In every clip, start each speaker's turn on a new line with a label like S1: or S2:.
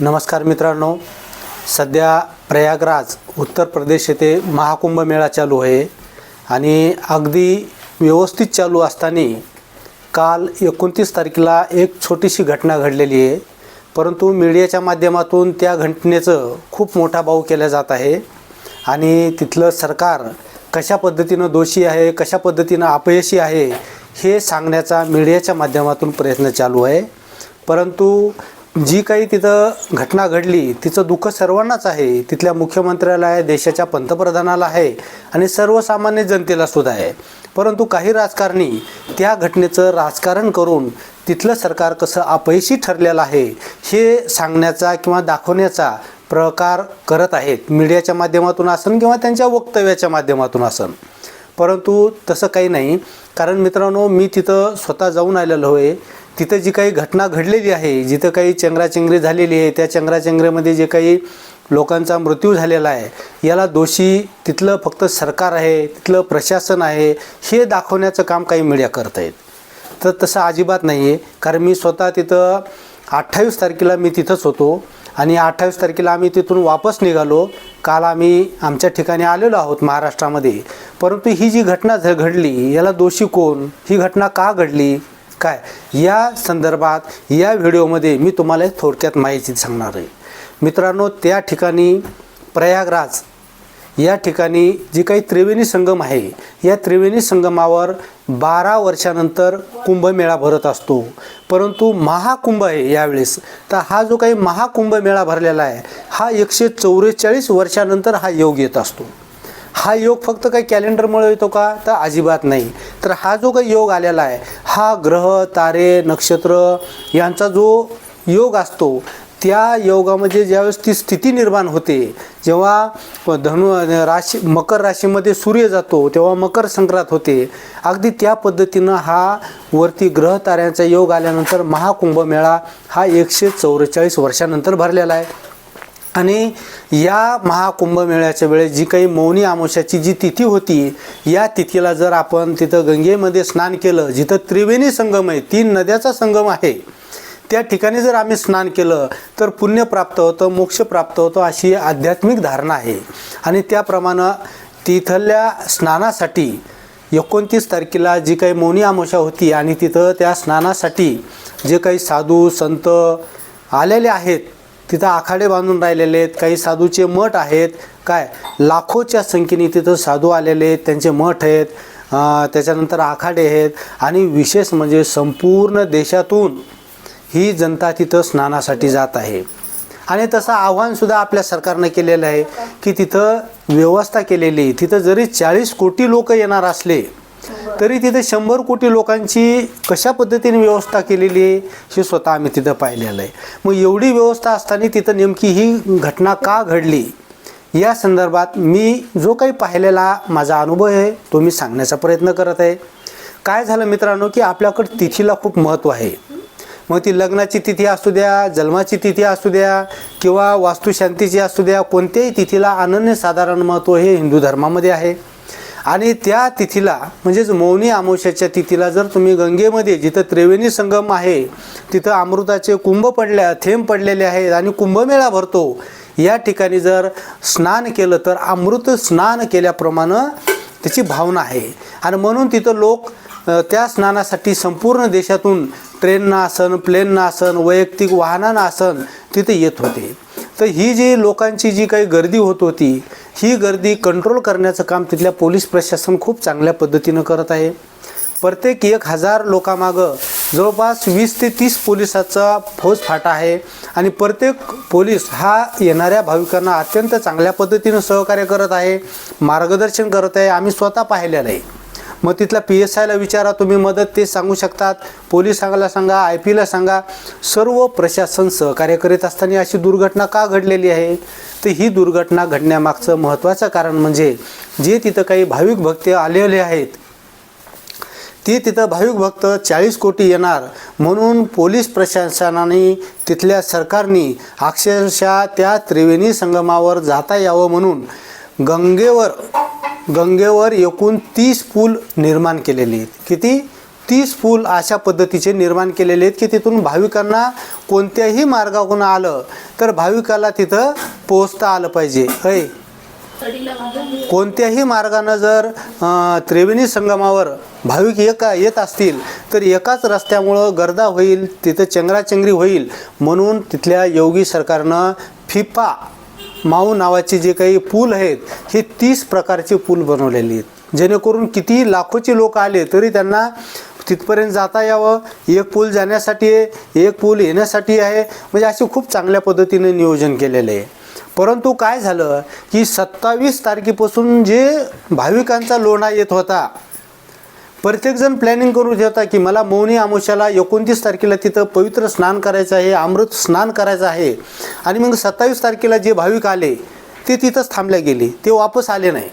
S1: नमस्कार मित्रांनो सध्या प्रयागराज उत्तर प्रदेश येथे महाकुंभ मेळा चालू आहे आणि अगदी व्यवस्थित चालू असताना काल एकोणतीस तारखेला एक छोटीशी घटना घडलेली आहे. परंतु मीडियाच्या माध्यमातून त्या घटनेचं खूप मोठा भाऊ केला जात आहे आणि तिथलं सरकार कशा पद्धतीनं दोषी आहे कशा पद्धतीनं अपयशी आहे हे सांगण्याचा मीडियाच्या माध्यमातून प्रयत्न चालू आहे. परंतु जी काही तिथं घटना घडली तिचं दुःख सर्वांनाच आहे. तिथल्या मुख्यमंत्र्याला आहे देशाच्या पंतप्रधानाला आहे आणि सर्वसामान्य जनतेला सुद्धा आहे. परंतु काही राजकारणी त्या घटनेचं राजकारण करून तिथलं सरकार कसं अपयशी ठरलेलं आहे हे सांगण्याचा किंवा दाखवण्याचा प्रकार करत आहेत. मीडियाच्या माध्यमातून असन किंवा त्यांच्या वक्तव्याच्या माध्यमातून असन. परंतु तसं काही नाही. कारण मित्रांनो मी तिथं स्वतः जाऊन आलेलो आहे. तिथं जी काही घटना घडलेली आहे जिथं काही चेंगराचेंगरी झालेली आहे त्या चेंगराचेंगरीमध्ये जे काही लोकांचा मृत्यू झालेला आहे याला दोषी तिथलं फक्त सरकार आहे तिथलं प्रशासन आहे हे दाखवण्याचं काम काही मीडिया करत आहेत. तर तसं अजिबात नाही आहे कारण मी स्वतः तिथं अठ्ठावीस तारखेला मी तिथंच होतो आणि अठ्ठावीस तारखेला आम्ही तिथून वापस निघालो. काल आम्ही आमच्या ठिकाणी आलेलो आहोत महाराष्ट्रामध्ये. परंतु ही जी घटना झ घडली याला दोषी कोण? ही घटना का घडली? काय? या संदर्भात या व्हिडिओमध्ये मी तुम्हाला थोडक्यात माहिती सांगणार आहे. मित्रांनो त्या ठिकाणी प्रयागराज या ठिकाणी जी काही त्रिवेणी संगम आहे या त्रिवेणी संगमावर बारा वर्षानंतर कुंभमेळा भरत असतो. परंतु महाकुंभ आहे यावेळेस. तर हा जो काही महाकुंभमेळा भरलेला आहे हा एकशे चौवेचाळीस वर्षानंतर हा योग येत असतो. हा योग फक्त काही कॅलेंडरमुळे येतो का? तर अजिबात नाही. तर हा जो काही योग आलेला आहे हा ग्रह तारे नक्षत्र यांचा जो योग असतो त्या योगामध्ये ज्यावेळेस ती स्थिती निर्माण होते जेव्हा धनु राशी मकर राशीमध्ये सूर्य जातो तेव्हा मकर संक्रांत होते. अगदी त्या पद्धतीनं हा वरती ग्रह ताऱ्यांचा योग आल्यानंतर महाकुंभ मेळा हा एकशे चौवेचाळीस वर्षानंतर भरलेला आहे. आणि या महाकुंभमेळ्याच्या वेळेस जी काही मौनी अमावस्याची जी तिथी होती या तिथीला जर आपण तिथं गंगेमध्ये स्नान केलं जिथं त्रिवेणी संगम आहे तीन नद्याचा संगम आहे त्या ठिकाणी जर आम्ही स्नान केलं तर पुण्य प्राप्त होतं मोक्ष प्राप्त होतं अशी आध्यात्मिक धारणा आहे. आणि त्याप्रमाणे तिथल्या स्नानासाठी एकोणतीस तारखेला जी काही मौनी आमोशा होती आणि तिथं त्या स्नानासाठी जे काही साधू संत आलेले आहेत तिथं आखाडे बांधून राहिलेले आहेत काही साधूचे मठ आहेत. काय? लाखोच्या संख्येने तिथं साधू आलेले आहेत त्यांचे मठ आहेत त्याच्यानंतर आखाडे आहेत. आणि विशेष म्हणजे संपूर्ण देशातून ही जनता तिथं स्नानासाठी जात आहे. आणि तसं आव्हानसुद्धा आपल्या सरकारनं केलेलं आहे की तिथं व्यवस्था केलेली आहे. तिथं जरी चाळीस कोटी लोक येणार असले तरी तिथे शंभर कोटी लोकांची कशा पद्धतीने व्यवस्था केलेली आहे हे स्वतः आम्ही तिथं पाहिलेलं आहे. मग एवढी व्यवस्था असताना तिथं नेमकी ही घटना का घडली? या संदर्भात मी जो काही पाहिलेला माझा अनुभव आहे तो मी सांगण्याचा प्रयत्न करत आहे. काय झालं मित्रांनो की आपल्याकडं तिथीला खूप महत्त्व आहे. मग ती लग्नाची तिथी असू द्या जन्माची तिथी असू द्या किंवा वास्तुशांतीची असू द्या कोणत्याही तिथीला अनन्यसाधारण महत्त्व हे हिंदू धर्मामध्ये आहे. आणि त्या तिथीला म्हणजेच मौनी अमावस्याच्या तिथीला जर तुम्ही गंगेमध्ये जिथं त्रिवेणी संगम आहे तिथं अमृताचे कुंभ पडल्या थेंब पडलेले आहेत आणि कुंभमेळा भरतो या ठिकाणी जर स्नान केलं तर अमृत स्नान केल्याप्रमाणे त्याची भावना आहे. आणि म्हणून तिथं लोक त्या स्नानासाठी संपूर्ण देशातून ट्रेननं आसन प्लेननं आसन वैयक्तिक वाहनानं आसन तिथे येत होते. तर ही जी लोकांची जी काही गर्दी होत होती ही गर्दी कंट्रोल करण्याचं काम तिथल्या पोलीस प्रशासन खूप चांगल्या पद्धतीनं करत आहे. प्रत्येक एक हजार लोकामागं जवळपास वीस ते तीस पोलिसाचा फौज फाटा आहे आणि प्रत्येक पोलीस हा येणाऱ्या भाविकांना अत्यंत चांगल्या पद्धतीनं सहकार्य करत आहे मार्गदर्शन करत आहे. आम्ही स्वतः पाहिलेलं आहे. मग तिथल्या पी एस आयला विचारा तुम्ही मदत ते सांगू शकतात. पोलिसांना सांगा आय पीला सांगा. सर्व प्रशासन सहकार्य करीत असताना अशी दुर्घटना का घडलेली आहे? तर ही दुर्घटना घडण्यामागचं महत्त्वाचं कारण म्हणजे जे तिथं काही भाविक भक्त आलेले आहेत ते तिथं भाविक भक्त चाळीस कोटी येणार. म्हणून पोलीस प्रशासनाने तिथल्या सरकारने अक्षरशः त्या त्रिवेणी संगमावर जाता यावं म्हणून गंगेवर गंगेवर एकूण तीस पूल निर्माण केलेले आहेत. किती? तीस पूल अशा पद्धतीचे निर्माण केलेले आहेत की तिथून भाविकांना कोणत्याही मार्गावरून आलं तर भाविकाला तिथं पोहोचता आलं पाहिजे. ऐ कोणत्याही मार्गानं जर त्रिवेणी संगमावर भाविक एका येत असतील तर एकाच रस्त्यामुळं गर्दा होईल तिथं चंगराचंगरी होईल म्हणून तिथल्या योगी सरकारनं फिफा माऊ नावाचे जे काही पूल आहेत हे तीस प्रकारचे पूल बनवलेले आहेत. जेणेकरून किती लाखोचे लोक आले तरी त्यांना तिथपर्यंत जाता यावं. एक पूल जाण्यासाठी आहे एक पूल येण्यासाठी आहे. म्हणजे असे खूप चांगल्या पद्धतीने नियोजन केलेलं आहे. परंतु काय झालं की सत्तावीस तारखेपासून जे भाविकांचा लोणा येत होता प्रत्येकजण प्लॅनिंग करून ठेवता की मला मौनी अमावस्याला एकोणतीस तारखेला तिथं पवित्र स्नान करायचं आहे अमृत स्नान करायचं आहे. आणि मग सत्तावीस तारखेला जे भाविक आले ते तिथंच थांबले गेले. ते वापस आले नाही.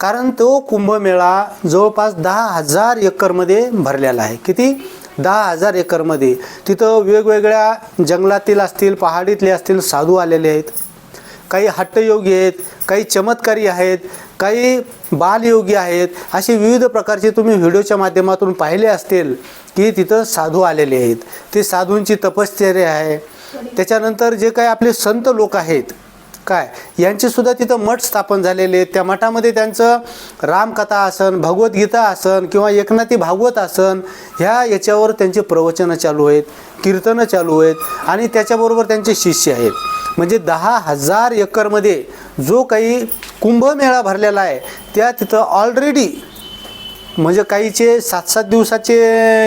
S1: कारण तो कुंभमेळा जवळपास दहा हजार एकरमध्ये भरलेला आहे. किती? दहा हजार एकरमध्ये. तिथं वेगवेगळ्या जंगलातील असतील पहाडीतले असतील साधू आलेले आहेत. काही हट्टयोगी आहेत काही चमत्कारी आहेत. काही बालयोगी आहेत असे विविध प्रकारचे तुम्ही व्हिडिओच्या माध्यमातून पाहिले असतील की तिथं साधू आलेले आहेत. ते साधूंची तपश्चर्या आहे. त्याच्यानंतर जे काही आपले संत लोक आहेत काय? यांचेसुद्धा तिथं मठ स्थापन झालेले आहेत. त्या मठामध्ये त्यांचं रामकथा आसन भगवद्गीता आसन किंवा एकनाथी भागवत आसन ह्या याच्यावर त्यांचे प्रवचनं चालू आहेत कीर्तनं चालू आहेत आणि त्याच्याबरोबर त्यांचे शिष्य आहेत. म्हणजे दहा हजार एकरमध्ये जो काही कुंभमेळा भरलेला आहे. त्या तिथं ऑलरेडी म्हणजे काहीचे सात सात दिवसाचे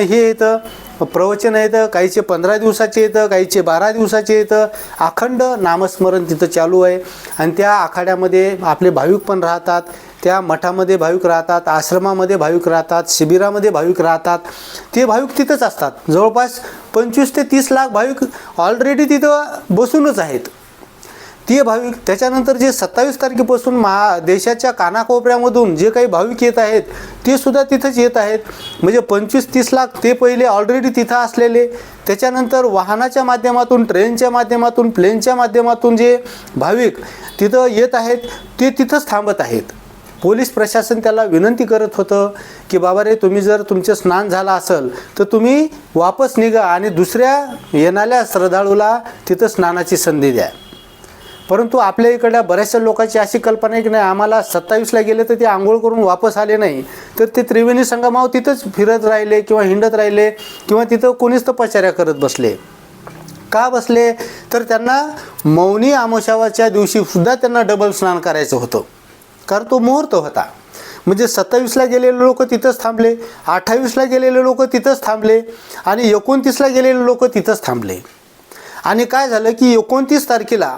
S1: हे येतं प्रवचन येतं काहीचे पंधरा दिवसाचे येतं काहीचे बारा दिवसाचे येतं अखंड नामस्मरण तिथं चालू आहे. आणि त्या आखाड्यामध्ये आपले भाविक पण राहतात. त्या मठामध्ये भाविक राहतात आश्रमामध्ये भाविक राहतात शिबिरामध्ये भाविक राहतात. ते भाविक तिथंच असतात. जवळपास पंचवीस ते तीस लाख भाविक ऑलरेडी तिथं बसूनच आहेत. ते भाविक त्याच्यानंतर जे सत्तावीस तारखेपासून महा देशाच्या कानाकोपऱ्यामधून जे काही भाविक येत आहेत ते सुद्धा तिथंच येत आहेत. म्हणजे पंचवीस तीस लाख ते पहिले ऑलरेडी तिथं असलेले. त्याच्यानंतर वाहनाच्या माध्यमातून ट्रेनच्या माध्यमातून प्लेनच्या माध्यमातून जे भाविक तिथं येत आहेत ते तिथंच थांबत आहेत. पोलीस प्रशासन त्याला विनंती करत होतं की बाबा रे तुम्ही जर तुमचं स्नान झालं असेल तर तुम्ही वापस निघा आणि दुसऱ्या येणाऱ्या श्रद्धाळूला तिथं स्नानाची संधी द्या. परंतु आपल्या इकडल्या बऱ्याचशा लोकांची अशी कल्पना आहे की नाही आम्हाला सत्तावीसला गेले तर ते आंघोळ करून वापस आले नाही. तर ते त्रिवेणी संगमावर तिथंच फिरत राहिले किंवा हिंडत राहिले किंवा तिथं कोणीच तपश्चर्या करत बसले. का बसले? तर त्यांना मौनी आमोशावाच्या दिवशी सुद्धा त्यांना डबल स्नान करायचं होतं. कारण तो मुहूर्त होता. म्हणजे सत्तावीसला गेलेले लोक तिथंच थांबले अठ्ठावीसला गेलेले लोक तिथंच थांबले आणि एकोणतीसला गेलेले लोक तिथंच थांबले. आणि काय झालं की एकोणतीस तारखेला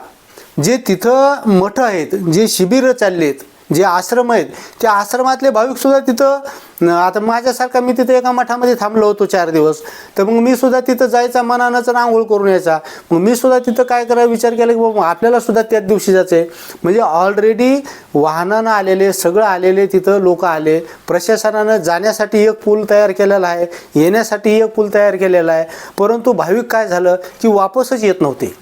S1: जे तिथं मठ आहेत जे शिबिरं चाललेत जे आश्रम आहेत त्या आश्रमातले भाविकसुद्धा तिथं आता माझ्यासारखा मी तिथं एका मठामध्ये थांबलो होतो चार दिवस. तर मग मी सुद्धा तिथं जायचा मनानंच आणि आंघोळ करून यायचा. मग मी सुद्धा तिथं काय करायला विचार केला की बाबा आपल्याला सुद्धा त्याच दिवशी जायचं आहे म्हणजे ऑलरेडी वाहनानं आलेले सगळं आलेले तिथं लोक आले. प्रशासनानं जाण्यासाठी एक पूल तयार केलेला आहे येण्यासाठी एक पूल तयार केलेला आहे. परंतु भाविक काय झालं की वापसच येत नव्हते.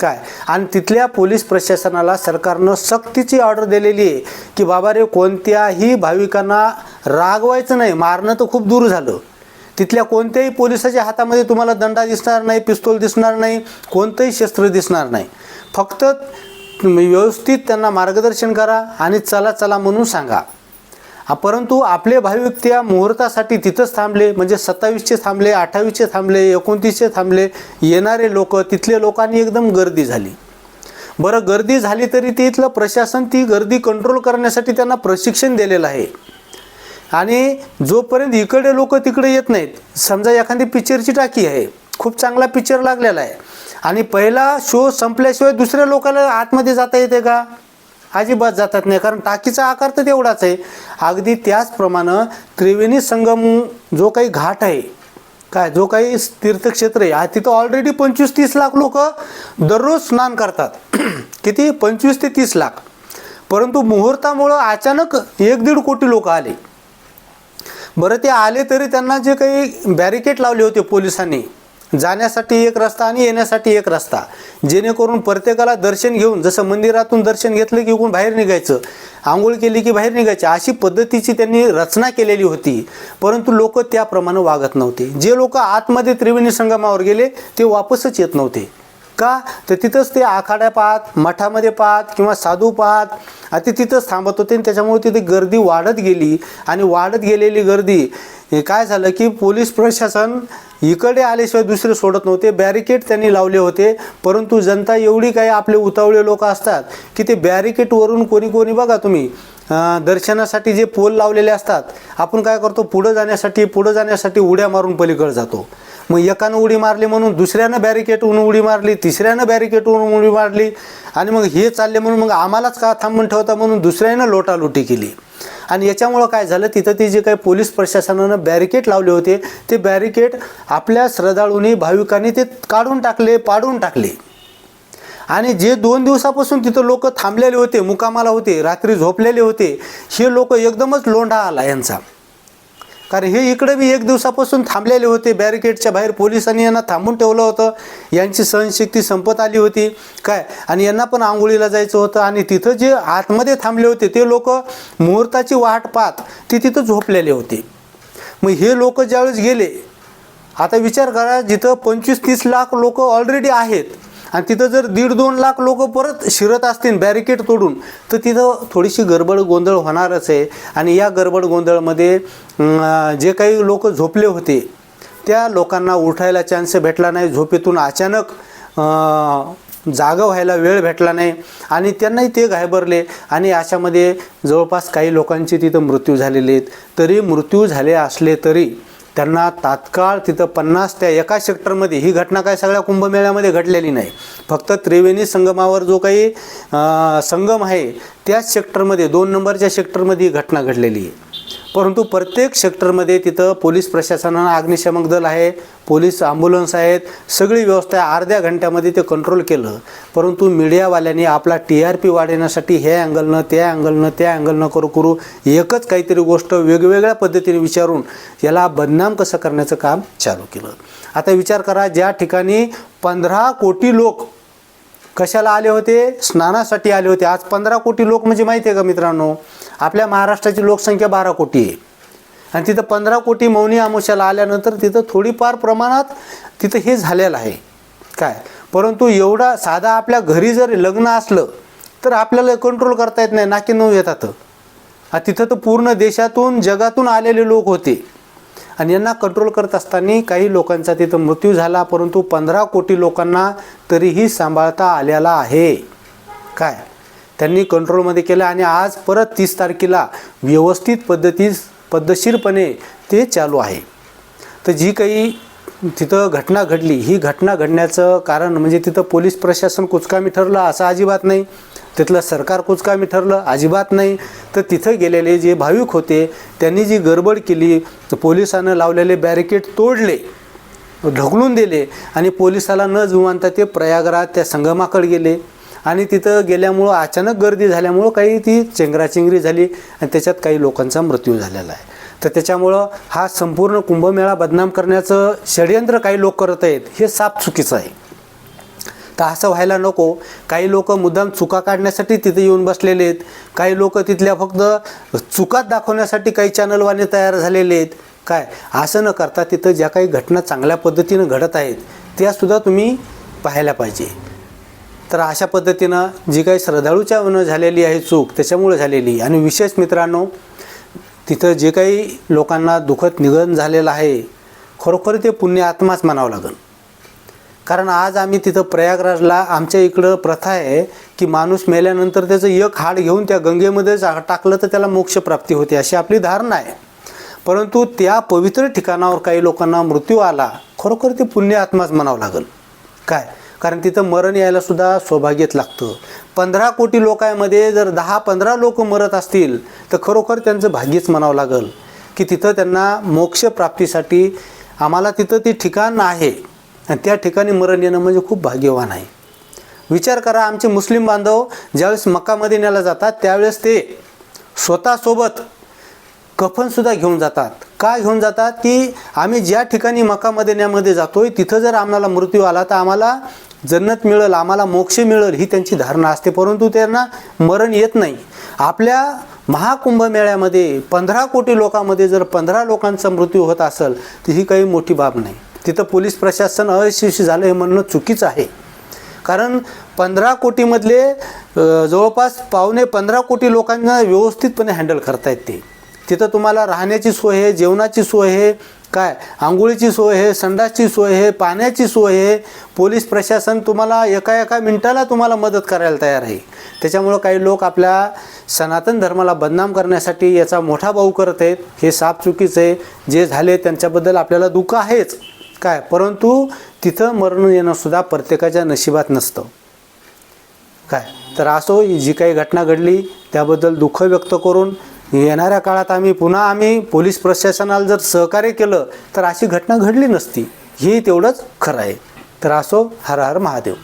S1: काय? आणि तिथल्या पोलीस प्रशासनाला सरकारनं सक्तीची ऑर्डर दिलेली आहे की बाबा रे कोणत्याही भाविकांना रागवायचं नाही मारणं तर खूप दूर झालं. तिथल्या कोणत्याही पोलिसाच्या हातामध्ये तुम्हाला दंडा दिसणार नाही पिस्तूल दिसणार नाही कोणतंही शस्त्र दिसणार नाही. फक्त व्यवस्थित त्यांना मार्गदर्शन करा आणि चला चला म्हणून सांगा. परंतु आपले भाविक त्या मुहूर्तासाठी तिथंच थांबले म्हणजे सत्तावीसचे थांबले अठ्ठावीसचे थांबले एकोणतीसचे थांबले येणारे लोक तिथले लोकांनी एकदम गर्दी झाली. बरं गर्दी झाली तरी तिथलं प्रशासन ती गर्दी कंट्रोल करण्यासाठी त्यांना प्रशिक्षण दिलेलं आहे. आणि जोपर्यंत इकडे लोक तिकडे येत नाहीत समजा एखादी पिक्चरची टाकी आहे खूप चांगला पिक्चर लागलेला आहे आणि पहिला शो संपल्याशिवाय दुसऱ्या लोकांना आतमध्ये जाता येते का? अजिबात जातात नाही कारण टाकीचा आकार तर तेवढाच आहे. अगदी त्याचप्रमाणे त्रिवेणी संगम जो काही घाट आहे काय जो काही तीर्थक्षेत्र आहे तिथं ऑलरेडी पंचवीस तीस लाख लोक दररोज स्नान करतात. किती? पंचवीस ते तीस लाख. परंतु मुहूर्तामुळं अचानक एक दीड कोटी लोक आले. बरं ते आले तरी त्यांना जे काही बॅरिकेड लावले होते पोलिसांनी जाण्यासाठी एक रस्ता आणि येण्यासाठी एक रस्ता. जेणेकरून प्रत्येकाला दर्शन घेऊन जसं मंदिरातून दर्शन घेतलं की कोण बाहेर निघायचं आंघोळ केली की बाहेर निघायचं अशी पद्धतीची त्यांनी रचना केलेली होती. परंतु लोक त्याप्रमाणे वागत नव्हते. जे लोक आतमध्ये त्रिवेणी संगमावर गेले ते वापसच येत नव्हते. का? तर तिथंच ते आखाड्या पाहत मठामध्ये पाहत किंवा साधू पाहत आणि ते तिथंच थांबत होते आणि त्याच्यामुळे तिथे गर्दी वाढत गेली. आणि वाढत गेलेली गर्दी हे काय झालं की पोलीस प्रशासन इकडे आल्याशिवाय दुसरे सोडत नव्हते. बॅरिकेड त्यांनी लावले होते. परंतु जनता एवढी काही आपले उतावळे लोक असतात की ते बॅरिकेडवरून कोणी कोणी बघा तुम्ही दर्शनासाठी जे पोल लावलेले असतात आपण काय करतो पुढं जाण्यासाठी पुढं जाण्यासाठी उड्या मारून पलीकडे जातो. मग एकानं उडी मारली म्हणून दुसऱ्यानं बॅरिकेटहून उडी मारली तिसऱ्यानं बॅरिकेटहून उडी मारली. आणि मग हे चालले म्हणून मग आम्हालाच का थांबून ठेवता म्हणून दुसऱ्यानं लोटालुटी केली. आणि याच्यामुळं काय झालं तिथं ते जे काही पोलीस प्रशासनानं बॅरिकेड लावले होते ते बॅरिकेड आपल्या श्रद्धाळूंनी भाविकांनी ते काढून टाकले पाडून टाकले. आणि जे दोन दिवसापासून तिथं लोक थांबलेले होते मुकामाला होते रात्री झोपलेले होते हे लोक एकदमच लोंढा आला यांचा. कारण हे इकडे बी एक दिवसापासून थांबलेले होते. बॅरिकेडच्या बाहेर पोलिसांनी यांना थांबून ठेवलं होतं. यांची सहनशक्ती संपत आली होती. काय? आणि यांना पण आंघोळीला जायचं होतं आणि तिथं जे आतमध्ये थांबले होते ते लोक मुहूर्ताची वाट पाहत ते तिथं झोपलेले होते. मग हे लोक ज्यावेळेस गेले आता विचार करा जिथं पंचवीस तीस लाख लोक ऑलरेडी आहेत आणि तिथं जर दीड दोन लाख लोक परत शिरत असतील बॅरिकेड तोडून तर तिथं थोडीशी गडबड गोंधळ होणारच आहे. आणि या गडबड गोंधळमध्ये जे काही लोक झोपले होते त्या लोकांना उठायला चान्स भेटला नाही. झोपेतून अचानक जागा व्हायला वेळ भेटला नाही आणि त्यांनाही ते घाबरले. आणि अशामध्ये जवळपास काही लोकांचे तिथं मृत्यू झालेले आहेत. तरी मृत्यू झाले असले तरी त्यांना तात्काळ तिथं पन्नास त्या एका सेक्टरमध्ये ही घटना काय सगळ्या कुंभमेळ्यामध्ये घडलेली नाही. फक्त त्रिवेणी संगमावर जो काही संगम आहे त्याच सेक्टरमध्ये दोन नंबरच्या सेक्टरमध्ये ही घटना घडलेली आहे. परंतु प्रत्येक सेक्टरमध्ये तिथं पोलीस प्रशासनानं अग्निशमक दल आहे पोलीस ॲम्ब्युलन्स आहेत सगळी व्यवस्था आहे. अर्ध्या घंट्यामध्ये ते कंट्रोल केलं. परंतु मीडियावाल्यांनी आपला टी आर पी वाढवण्यासाठी हे अँगलनं त्या अँगलनं त्या अँगलनं करू करू एकच काहीतरी गोष्ट वेगवेगळ्या पद्धतीने विचारून याला बदनाम कसं करण्याचं काम चालू केलं. आता विचार करा ज्या ठिकाणी पंधरा कोटी लोक कशाला आले होते? स्नानासाठी आले होते. आज पंधरा कोटी लोक म्हणजे माहिती आहे का मित्रांनो? आपल्या महाराष्ट्राची लोकसंख्या बारा कोटी आहे. आणि तिथं पंधरा कोटी मौनी आमुष्याला आल्यानंतर तिथं थोडीफार प्रमाणात तिथं हे झालेलं आहे. काय? परंतु एवढा साधा आपल्या घरी जर लग्न असलं तर आपल्याला कंट्रोल करता येत नाही नाकी नऊ येतात. आ तिथं तर पूर्ण देशातून जगातून आलेले लोक होते. आणि यांना कंट्रोल करत असताना काही लोकांचा तिथं मृत्यू झाला परंतु पंधरा कोटी लोकांना तरीही सांभाळता आलेला आहे. काय? त्यांनी कंट्रोलमध्ये केलं आणि आज परत तीस तारखेला व्यवस्थित पद्धतीस पद्धतशीरपणे ते चालू आहे. तर जी काही तिथं घटना घडली ही घटना घडण्याचं कारण म्हणजे तिथं पोलीस प्रशासन कुचकामी ठरलं असं अजिबात नाही. तिथलं सरकार कुचकामी ठरलं अजिबात नाही. तर तिथं गेलेले जे भाविक होते त्यांनी जी गडबड केली तर पोलिसानं लावलेले बॅरिकेड तोडले ढकलून दिले आणि पोलिसाला न जुमानता ते प्रयागराज त्या संगमाकडे गेले. आणि तिथं गेल्यामुळं अचानक गर्दी झाल्यामुळं काही ती चेंगराचेंगरी झाली आणि त्याच्यात काही लोकांचा मृत्यू झालेला आहे. तर त्याच्यामुळं हा संपूर्ण कुंभमेळा बदनाम करण्याचं षडयंत्र काही लोक करत आहेत हे साफ चुकीचं आहे. तर असं व्हायला नको. काही लोक मुद्दाम चुका काढण्यासाठी तिथे येऊन बसलेले आहेत. काही लोक तिथल्या फक्त चुकात दाखवण्यासाठी काही चॅनलवाले तयार झालेले आहेत. काय? असं न करता तिथं ज्या काही घटना चांगल्या पद्धतीनं घडत आहेत त्यासुद्धा तुम्ही पाहायला पाहिजे. तर अशा पद्धतीनं जी काही श्रद्धाळूच्या न झालेली आहे चूक त्याच्यामुळे झालेली. आणि विशेष मित्रांनो तिथं जे काही लोकांना दुखत निधन झालेलं आहे खरोखर ते पुण्य आत्माच म्हणावं लागेल. कारण आज आम्ही तिथं प्रयागराजला आमच्या इकडं प्रथा आहे की माणूस मेल्यानंतर त्याचं एक हाड घेऊन त्या गंगेमध्ये जा- टाकलं तर त्याला मोक्षप्राप्ती होते अशी आपली धारणा आहे. परंतु त्या पवित्र ठिकाणावर काही लोकांना मृत्यू आला खरोखर ते पुण्य आत्माच म्हणावं लागेल. काय? कारण तिथं मरण यायला सुद्धा सौभाग्यच लागतं. पंधरा कोटी लोकांमध्ये जर दहा पंधरा लोक मरत असतील तर खरोखर त्यांचं भाग्यच म्हणावं लागेल की तिथं त्यांना मोक्षप्राप्तीसाठी आम्हाला तिथं ते ठिकाण आहे. आणि त्या ठिकाणी मरण येणं म्हणजे खूप भाग्यवान आहे. विचार करा आमचे मुस्लिम बांधव ज्यावेळेस मक्कामध्ये न्यायला जातात त्यावेळेस ते स्वतःसोबत कफनसुद्धा घेऊन जातात. का घेऊन जातात की आम्ही ज्या ठिकाणी मकामध्ये जातो जातोय तिथं जर आम्हाला मृत्यू आला तर आम्हाला जन्नत मिळेल आम्हाला मोक्ष मिळेल ही त्यांची धारणा असते. परंतु त्यांना मरण येत नाही. आपल्या महाकुंभमेळ्यामध्ये पंधरा कोटी लोकांमध्ये जर पंधरा लोकांचा मृत्यू होत असेल तर ही काही मोठी बाब नाही. तिथं पोलीस प्रशासन अयशस्वी झालं हे म्हणणं चुकीचं आहे. कारण पंधरा कोटीमधले जवळपास पावणे पंधरा कोटी लोकांना व्यवस्थितपणे हँडल करता येते तिथं तुम्हाला राहण्याची सोय आहे जेवणाची सोय आहे काय? आंघोळीची सोय आहे संडासची सोय आहे पाण्याची सोय आहे. पोलीस प्रशासन तुम्हाला एका एका मिनिटाला तुम्हाला मदत करायला तयार आहे. त्याच्यामुळं काही लोक आपल्या सनातन धर्माला बदनाम करण्यासाठी याचा मोठा भाऊ करत आहेत. हे साफ चुकीचं आहे. जे झाले त्यांच्याबद्दल आपल्याला दुःख आहेच. काय? परंतु तिथं मरण येणंसुद्धा प्रत्येकाच्या नशिबात नसतं. काय? तर असो जी काही घटना घडली त्याबद्दल दुःख व्यक्त करून येणाऱ्या काळात आम्ही पुन्हा आम्ही पोलीस प्रशासनाला जर सहकार्य केलं तर अशी घटना घडली नसती. ही तेवढंच खरं आहे. तर असो हर हर महादेव.